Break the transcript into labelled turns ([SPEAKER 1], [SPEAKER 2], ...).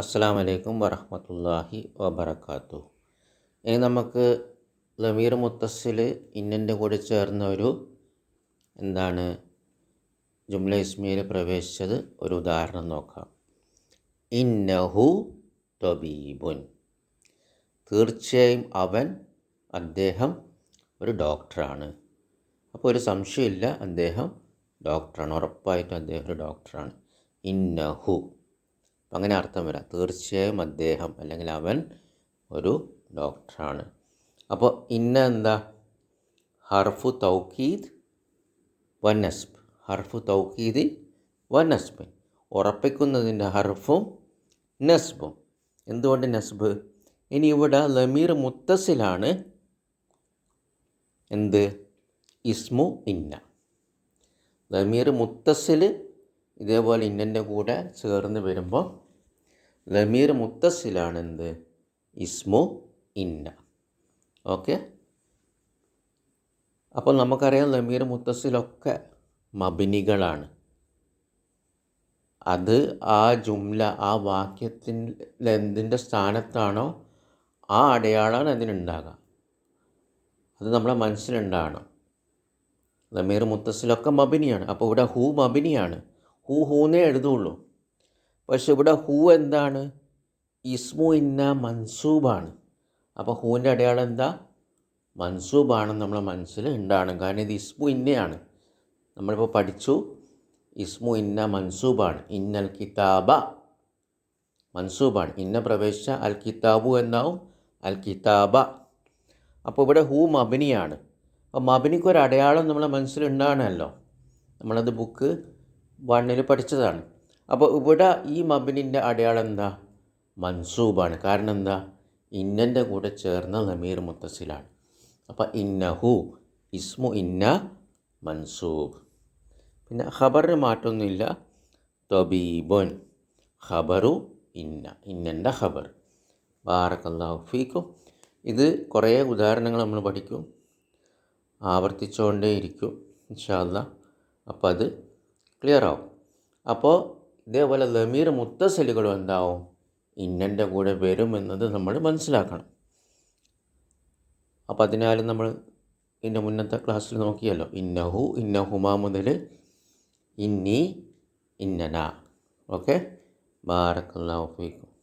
[SPEAKER 1] അസ്സാം വലൈക്കും വറഹമത്തല്ലാഹി വബർക്കാത്തു ഇനി നമുക്ക് ലമീർ മുത്തസ്സിൽ ഇന്നന്റെ കൂടെ ചേർന്ന ഒരു എന്താണ് ജുംല ഇസ്മിയിൽ പ്രവേശിച്ചത് ഒരു ഉദാഹരണം നോക്കാം. ഇന്നഹു തൊബീബുൻ. തീർച്ചയായും അവൻ അദ്ദേഹം ഒരു ഡോക്ടറാണ്. അപ്പോൾ ഒരു സംശയമില്ല അദ്ദേഹം ഡോക്ടറാണ്. ഉറപ്പായിട്ടും അദ്ദേഹം ഒരു ഡോക്ടറാണ്. ഇന്നഹു അങ്ങനെ അർത്ഥം വരാം. തീർച്ചയായും അദ്ദേഹം അല്ലെങ്കിൽ അവൻ ഒരു ഡോക്ടറാണ്. അപ്പോൾ ഇന്ന എന്താ? ഹർഫു തൗക്കീദ് വന്നസ്ബ് ഹർഫു തൗക്കീദ് വന്നസ്ബ് നസ്ബ്. ഉറപ്പിക്കുന്നതിന്റെ ഹർഫും നസ്ബും. എന്തുകൊണ്ട് നസ്ബ്? ഇനി ഇവിടെ ലമീർ മുത്തസിലാണ് എന്ത്? ഇസ്മു ഇന്ന. ലമീർ മുത്തസിൽ ഇതേപോലെ ഇന്നന്റെ കൂടെ ചേർന്ന് വരുമ്പോൾ ലമീർ മുത്തസിലാണെന്ത്? ഇസ്മു ഇന്ന. ഓക്കെ? അപ്പോൾ നമുക്കറിയാം ലമീർ മുത്തസിലൊക്കെ മബിനികളാണ്. അത് ആ ജുംല ആ വാക്യത്തിൽ എന്തിന്റെ സ്ഥാനത്താണോ? ആ അടയാളമാണ് അതിനുണ്ടാകുക അത് നമ്മളെ മനസ്സിലുണ്ടാകണം ലമീർ മുത്തസിലൊക്കെ മബിനിയാണ്. അപ്പോൾ ഇവിടെ ഹൂ മബിനിയാണ്. ഹൂ ഹൂന്നേ എഴുതുള്ളൂ. പക്ഷെ ഇവിടെ ഹൂ എന്താണ്? ഇസ്മു ഇന്ന മൻസൂബാണ്. അപ്പോൾ ഹൂവിന്റെ അടയാളം എന്താ? മൻസൂബാണെന്ന് നമ്മളെ മനസ്സിൽ ഉണ്ടാകണം. കാരണം ഇത് ഇസ്മു ഇന്നയാണ്. നമ്മളിപ്പോൾ പഠിച്ചു. ഇസ്മു ഇന്ന മൻസൂബാണ്. ഇന്നൽ കിതാബ. മൻസൂബാണ്. ഇന്ന പ്രവേശിച്ച അൽ കിതാബു എന്നാവും. അൽ കിതാബ. അപ്പോൾ ഇവിടെ ഹൂ മബിനിയാണ്. അപ്പോൾ മബിനിക്ക് ഒരു അടയാളം നമ്മളെ മനസ്സിലുണ്ടാകണമല്ലോ നമ്മളത് ബുക്ക് വണ്ണിൽ പഠിച്ചതാണ്. അപ്പോൾ ഇവിടെ ഈ മബിനിന്റെ അടയാളം എന്താ? മൻസൂബാണ്. കാരണം എന്താ? ഇന്നന്റെ കൂടെ ചേർന്ന നമീർ മുത്തസിലാണ്. അപ്പോൾ ഇന്നഹു ഇസ്മു ഇന്ന മൻസൂബ്. പിന്നെ ഖബറിന് മാറ്റമൊന്നുമില്ല. തൊബീബുൻ ഖബറു ഇന്ന. ഇന്നന്റെ ഖബർ. ബാറക്കല്ലാഹു ഫീക്കും. ഇത് കുറേ ഉദാഹരണങ്ങൾ നമ്മൾ പഠിക്കും. ആവർത്തിച്ചുകൊണ്ടേ ഇരിക്കും ഇൻഷാല്ല അപ്പോൾ അത് ക്ലിയർ ആവും അപ്പോൾ ഇതേപോലെ ലമീർ മുത്തസലുകളും എന്താവും ഇന്നന്റെ കൂടെ വരും എന്നത് നമ്മൾ മനസ്സിലാക്കണം. അപ്പോൾ അതിനാൽ നമ്മൾ ഇതിന്റെ മുന്നത്തെ ക്ലാസ്സിൽ നോക്കിയല്ലോ. ഇന്നഹു ഇന്നഹുമാ മുതൽ ഇന്നി ഇന്നന. ഓക്കെ? ബാറക്കുള്ള ഫീക്കും.